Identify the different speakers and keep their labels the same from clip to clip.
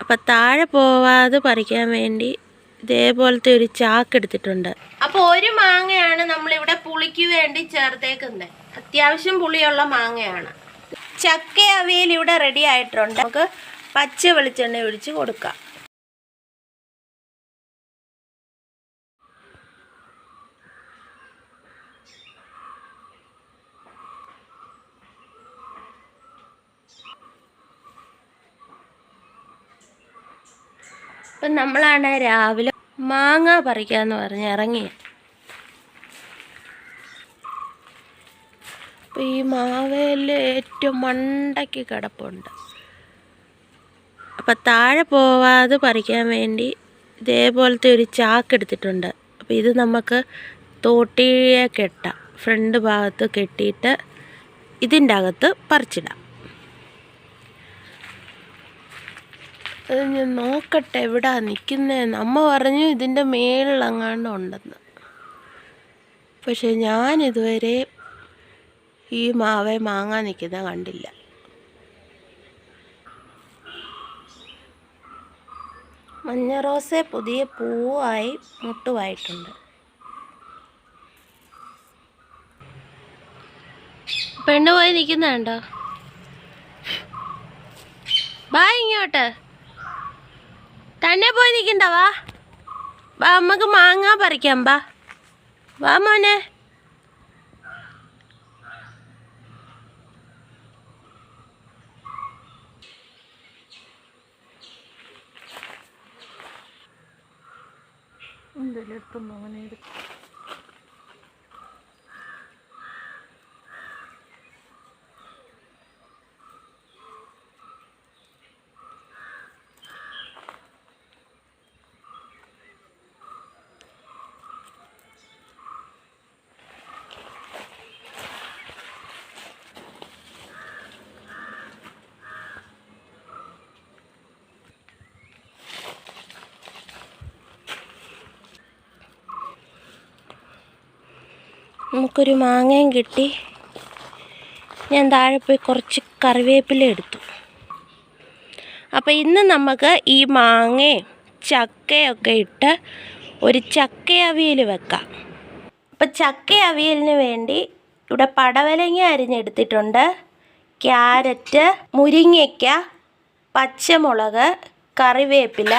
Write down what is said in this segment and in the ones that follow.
Speaker 1: അപ്പം താഴെ പോവാതെ പറിക്കാൻ വേണ്ടി ഇതേപോലത്തെ ഒരു ചാക്ക് എടുത്തിട്ടുണ്ട്. അപ്പോൾ ഒരു മാങ്ങയാണ് നമ്മളിവിടെ പുളിക്ക് വേണ്ടി ചേർത്തേക്കുന്നത്. അത്യാവശ്യം പുളിയുള്ള മാങ്ങയാണ്. ചക്ക അവിയൽ ഇവിടെ റെഡി ആയിട്ടുണ്ട്. നമുക്ക് പച്ച വെളിച്ചെണ്ണ ഒഴിച്ച് കൊടുക്കാം. അപ്പം നമ്മളാണ് രാവിലെ മാങ്ങ പറിക്കാന്ന് പറഞ്ഞ് ഇറങ്ങി. അപ്പം ഈ മാവേലിൽ ഏറ്റവും മണ്ടയ്ക്ക് കിടപ്പുണ്ട്. അപ്പം താഴെ പോവാതെ പറിക്കാൻ വേണ്ടി ഇതേപോലത്തെ ഒരു ചാക്ക് എടുത്തിട്ടുണ്ട്. അപ്പം ഇത് നമുക്ക് തോട്ടിയെ കെട്ടാം. ഫ്രണ്ട് ഭാഗത്ത് കെട്ടിയിട്ട് ഇതിന്റെ അകത്ത് പറിച്ചിടാം. അത് ഞാൻ നോക്കട്ടെ എവിടാ നിൽക്കുന്നതെന്ന് അമ്മ പറഞ്ഞു ഇതിന്റെ മേളിലെങ്ങാണ്ട് ഉണ്ടെന്ന്. പക്ഷെ ഞാനിതുവരെ ഈ മാവെ മാങ്ങാൻ നിൽക്കുന്ന കണ്ടില്ല. മഞ്ഞ റോസ് പുതിയ പൂവായി മുട്ടുവായിട്ടുണ്ട് പെണ്ണ് പോയി നിൽക്കുന്നുണ്ടോ? ബായ് ഇങ്ങോട്ട്. തന്നെ പോയി നിൽക്കണ്ട വാ. വാ നമുക്ക് മാങ്ങ പറിക്കാം ബാ വാ മോനെ. നമുക്കൊരു മാങ്ങയും കിട്ടി. ഞാൻ താഴെ പോയി കുറച്ച് കറിവേപ്പില എടുത്തു. അപ്പോൾ ഇന്ന് നമുക്ക് ഈ മാങ്ങയും ചക്കയൊക്കെ ഇട്ട് ഒരു ചക്ക അവിയൽ വെക്കാം. അപ്പോൾ ചക്ക അവിയലിന് വേണ്ടി ഇവിടെ പടവലങ്ങ അരിഞ്ഞെടുത്തിട്ടുണ്ട്. ക്യാരറ്റ് മുരിങ്ങയ്ക്ക പച്ചമുളക് കറിവേപ്പില.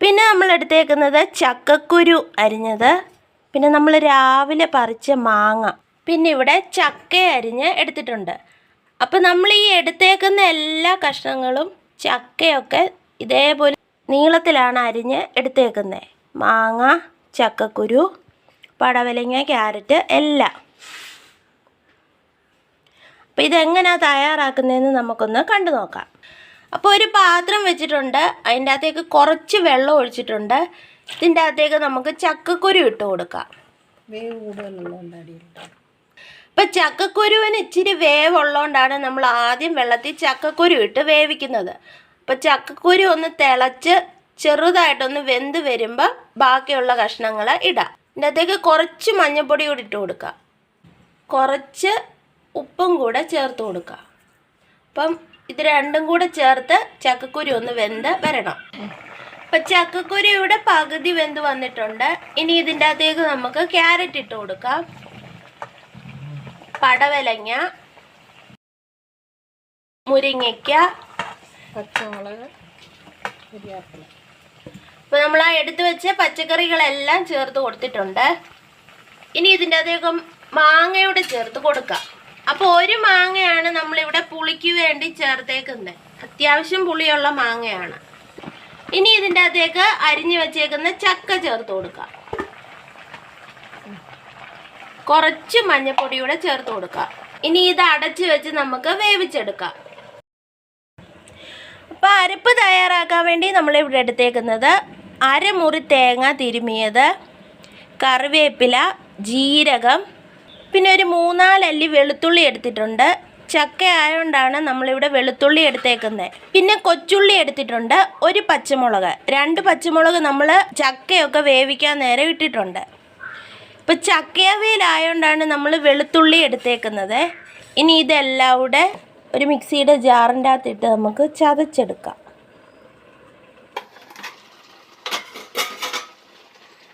Speaker 1: പിന്നെ നമ്മൾ എടുത്തേക്കുന്നത് ചക്കക്കുരു അരിഞ്ഞത്. പിന്നെ നമ്മൾ രാവിലെ പറിച്ച മാങ്ങ പിന്നെ ഇവിടെ ചക്ക അരിഞ്ഞ് എടുത്തിട്ടുണ്ട്. അപ്പോൾ നമ്മൾ ഈ എടുത്തേക്കുന്ന എല്ലാ കഷ്ണങ്ങളും ചക്കയൊക്കെ ഇതേപോലെ നീളത്തിലാണ് അരിഞ്ഞ് എടുത്തേക്കുന്നത് മാങ്ങ ചക്കക്കുരു പടവലങ്ങ ക്യാരറ്റ് എല്ലാം. അപ്പോൾ ഇതെങ്ങനെയാണ് തയ്യാറാക്കുന്നതെന്ന് നമുക്കൊന്ന് കണ്ടു നോക്കാം. അപ്പോൾ ഒരു പാത്രം വെച്ചിട്ടുണ്ട്. അതിന്റെ അകത്തേക്ക് കുറച്ച് വെള്ളം ഒഴിച്ചിട്ടുണ്ട്. ഇതിന്റെ അകത്തേക്ക് നമുക്ക് ചക്കക്കുരു ഇട്ട് കൊടുക്കാം.
Speaker 2: വേവ് കൂടുതലുള്ളതുകൊണ്ട് അടിയിൽ
Speaker 1: ഇപ്പം ചക്കക്കുരുവിന് ഇച്ചിരി വേവുള്ളതുകൊണ്ടാണ് നമ്മൾ ആദ്യം വെള്ളത്തിൽ ചക്കക്കുരു ഇട്ട് വേവിക്കുന്നത്. അപ്പം ചക്കക്കുരു ഒന്ന് തിളച്ച് ചെറുതായിട്ടൊന്ന് വെന്ത് വരുമ്പോൾ ബാക്കിയുള്ള കഷ്ണങ്ങൾ ഇടാം. ഇതിന്റെ അകത്തേക്ക് കുറച്ച് മഞ്ഞൾപ്പൊടി കൂടി ഇട്ട് കൊടുക്കുക കുറച്ച് ഉപ്പും കൂടെ ചേർത്ത് കൊടുക്കുക അപ്പം ഇത് രണ്ടും കൂടെ ചേർത്ത് ചക്കക്കുരു ഒന്ന് വെന്ത് വരണം. അപ്പം ചക്കക്കുരയുടെ പകുതി വെന്ത് വന്നിട്ടുണ്ട്. ഇനി ഇതിന്റെ അകത്തേക്ക് നമുക്ക് ക്യാരറ്റ് ഇട്ട് കൊടുക്കാം. പടവലങ്ങ മുരിങ്ങയ്ക്ക
Speaker 2: പച്ചമുളക്
Speaker 1: അപ്പോൾ നമ്മൾ ആ എടുത്തു വെച്ച പച്ചക്കറികളെല്ലാം ചേർത്ത് കൊടുത്തിട്ടുണ്ട്. ഇനി ഇതിന്റെ അകത്തേക്ക് മാങ്ങയോട് ചേർത്ത് കൊടുക്കാം. അപ്പോൾ ഒരു മാങ്ങയാണ് നമ്മളിവിടെ പുളിക്ക് വേണ്ടി ചേർത്തേക്കുന്നത്. അത്യാവശ്യം പുളിയുള്ള മാങ്ങയാണ്. ഇനി ഇതിന്റെ അകത്തേക്ക് അരിഞ്ഞു വെച്ചേക്കുന്ന ചക്ക ചേർത്ത് കൊടുക്കാം. കുറച്ച് മഞ്ഞപ്പൊടിയൂടെ ചേർത്ത് കൊടുക്കാം. ഇനി ഇത് അടച്ചു വെച്ച് നമുക്ക് വേവിച്ചെടുക്കാം. അപ്പോൾ അരപ്പ് തയ്യാറാക്കാൻ വേണ്ടി നമ്മൾ ഇവിടെ എടുത്തേക്കുന്നത് അരമുറി തേങ്ങ തിരുമിയത് കറിവേപ്പില ജീരകം പിന്നെ ഒരു മൂന്നാലല്ലി വെളുത്തുള്ളി എടുത്തിട്ടുണ്ട്. ചക്ക ആയതുകൊണ്ടാണ് നമ്മളിവിടെ വെളുത്തുള്ളി എടുത്തേക്കുന്നത് പിന്നെ കൊച്ചുള്ളി എടുത്തിട്ടുണ്ട് ഒരു പച്ചമുളക്. രണ്ട് പച്ചമുളക് നമ്മൾ ചക്കയൊക്കെ വേവിക്കാൻ നേരെ ഇട്ടിട്ടുണ്ട്. ഇപ്പം ചക്കയവയിലായതുകൊണ്ടാണ് നമ്മൾ വെളുത്തുള്ളി എടുത്തേക്കുന്നത്. ഇനി ഇതെല്ലാം കൂടെ ഒരു മിക്സിയുടെ ജാറിന്റെ അകത്തിട്ട് നമുക്ക് ചതച്ചെടുക്കാം.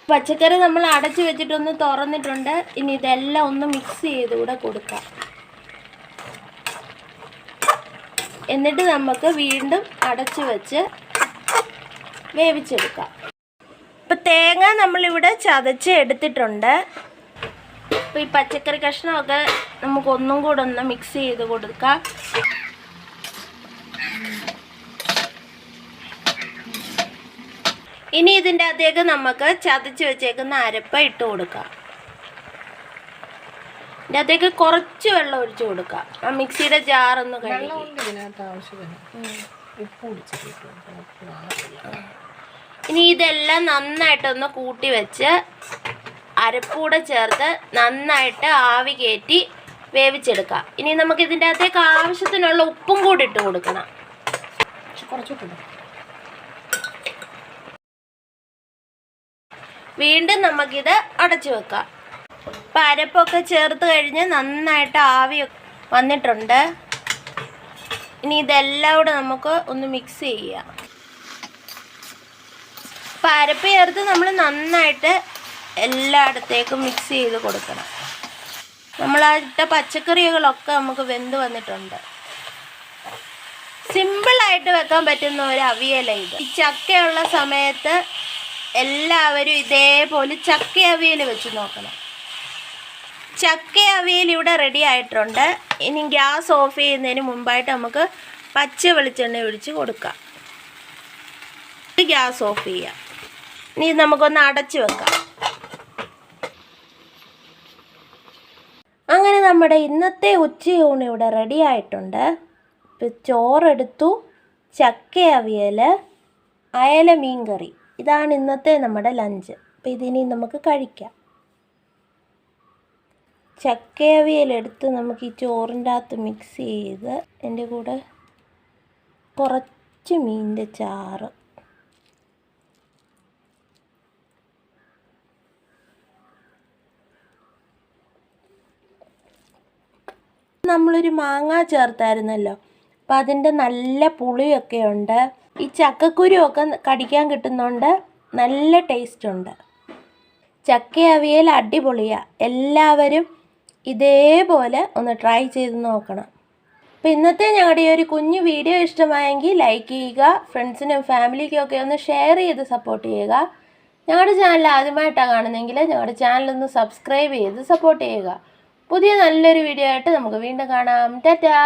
Speaker 1: പച്ചക്കറി നമ്മൾ അടച്ചു വെച്ചിട്ടൊന്ന് തുറന്നിട്ടുണ്ട്. ഇനി ഇതെല്ലാം ഒന്ന് മിക്സ് ചെയ്തുകൂടെ കൊടുക്കാം. എന്നിട്ട് നമുക്ക് വീണ്ടും അടച്ചു വെച്ച് വേവിച്ചെടുക്കാം. ഇപ്പം തേങ്ങ നമ്മളിവിടെ ചതച്ച് എടുത്തിട്ടുണ്ട്. അപ്പോൾ ഈ പച്ചക്കറി കഷ്ണമൊക്കെ നമുക്ക് ഒന്നും കൂടെ ഒന്ന് മിക്സ് ചെയ്ത് കൊടുക്കാം. ഇനി ഇതിന്റെ അകത്തേക്ക് നമുക്ക് ചതച്ച് വെച്ചേക്കുന്ന അരപ്പ ഇട്ട് കൊടുക്കാം. ഇതിന്റെ അകത്തേക്ക് കുറച്ച് വെള്ളം ഒഴിച്ച് കൊടുക്കാം ആ മിക്സിയുടെ ജാറൊന്ന് കഴുകി. ഇനി ഇതെല്ലാം നന്നായിട്ടൊന്ന് കൂട്ടി വെച്ച് അരപ്പൂടെ ചേർത്ത് നന്നായിട്ട് ആവി കയറ്റി വേവിച്ചെടുക്കാം ഇനി നമുക്ക് ഇതിന്റെ അകത്തേക്ക് ആവശ്യത്തിനുള്ള ഉപ്പും കൂടി ഇട്ട് കൊടുക്കണം. വീണ്ടും നമുക്കിത് അടച്ചു വെക്കാം. ഇപ്പം അരപ്പൊക്കെ ചേർത്ത് കഴിഞ്ഞ് നന്നായിട്ട് ആവി വന്നിട്ടുണ്ട്. ഇനി ഇതെല്ലാം കൂടെ നമുക്ക് ഒന്ന് മിക്സ് ചെയ്യാം. അപ്പം അരപ്പ് ചേർത്ത് നമ്മൾ നന്നായിട്ട് എല്ലായിടത്തേക്കും മിക്സ് ചെയ്ത് കൊടുക്കണം. നമ്മൾ ആ ഇട്ട പച്ചക്കറികളൊക്കെ നമുക്ക് വെന്ത് വന്നിട്ടുണ്ട്. സിമ്പിളായിട്ട് വെക്കാൻ പറ്റുന്ന ഒരു അവിയല ഇത്. ഈ ചക്കയുള്ള സമയത്ത് എല്ലാവരും ഇതേപോലെ ചക്ക അവിയൽ വെച്ച് നോക്കണം. ചക്ക അവിയൽ ഇവിടെ റെഡി ആയിട്ടുണ്ട്. ഇനി ഗ്യാസ് ഓഫ് ചെയ്യുന്നതിന് മുമ്പായിട്ട് നമുക്ക് പച്ച വെളിച്ചെണ്ണ ഒഴിച്ച് കൊടുക്കാം. ഗ്യാസ് ഓഫ് ചെയ്യാം. ഇനി നമുക്കൊന്ന് അടച്ചു വെക്കാം. അങ്ങനെ നമ്മുടെ ഇന്നത്തെ ഉച്ചയൂണ് ഇവിടെ റെഡി ആയിട്ടുണ്ട്. ഇപ്പം ചോറെടുത്തു. ചക്ക അവിയൽ അയല മീൻ കറി ഇതാണ് ഇന്നത്തെ നമ്മുടെ ലഞ്ച് അപ്പം ഇതിനി നമുക്ക് കഴിക്കാം. ചക്ക അവിയൽ എടുത്ത് നമുക്ക് ഈ ചോറിന്റെ അകത്ത് മിക്സ് ചെയ്ത് എന്റെ കൂടെ കുറച്ച് മീനിന്റെ ചാറ്. നമ്മളൊരു മാങ്ങ ചേർത്തായിരുന്നല്ലോ. അപ്പം അതിന്റെ നല്ല പുളിയൊക്കെ ഉണ്ട്. ഈ ചക്കക്കുരുവൊക്കെ കടിക്കാൻ കിട്ടുന്നുണ്ട് നല്ല ടേസ്റ്റ് ഉണ്ട്. ചക്ക അവിയൽ അടിപൊളിയാണ് എല്ലാവരും ഇതേപോലെ ഒന്ന് ട്രൈ ചെയ്ത് നോക്കണം. അപ്പോൾ ഇന്നത്തെ ഞങ്ങളുടെ ഈ ഒരു കുഞ്ഞു വീഡിയോ ഇഷ്ടമായെങ്കിൽ ലൈക്ക് ചെയ്യുക ഫ്രണ്ട്സിനും ഫാമിലിക്കും ഒക്കെ ഒന്ന് ഷെയർ ചെയ്ത് സപ്പോർട്ട് ചെയ്യുക. ഞങ്ങളുടെ ചാനൽ ആദ്യമായിട്ടാണ് കാണുന്നതെങ്കിൽ ഞങ്ങളുടെ ചാനൽ ഒന്ന് സബ്സ്ക്രൈബ് ചെയ്ത് സപ്പോർട്ട് ചെയ്യുക. പുതിയ നല്ലൊരു വീഡിയോ ആയിട്ട് നമുക്ക് വീണ്ടും കാണാം. ടാറ്റാ!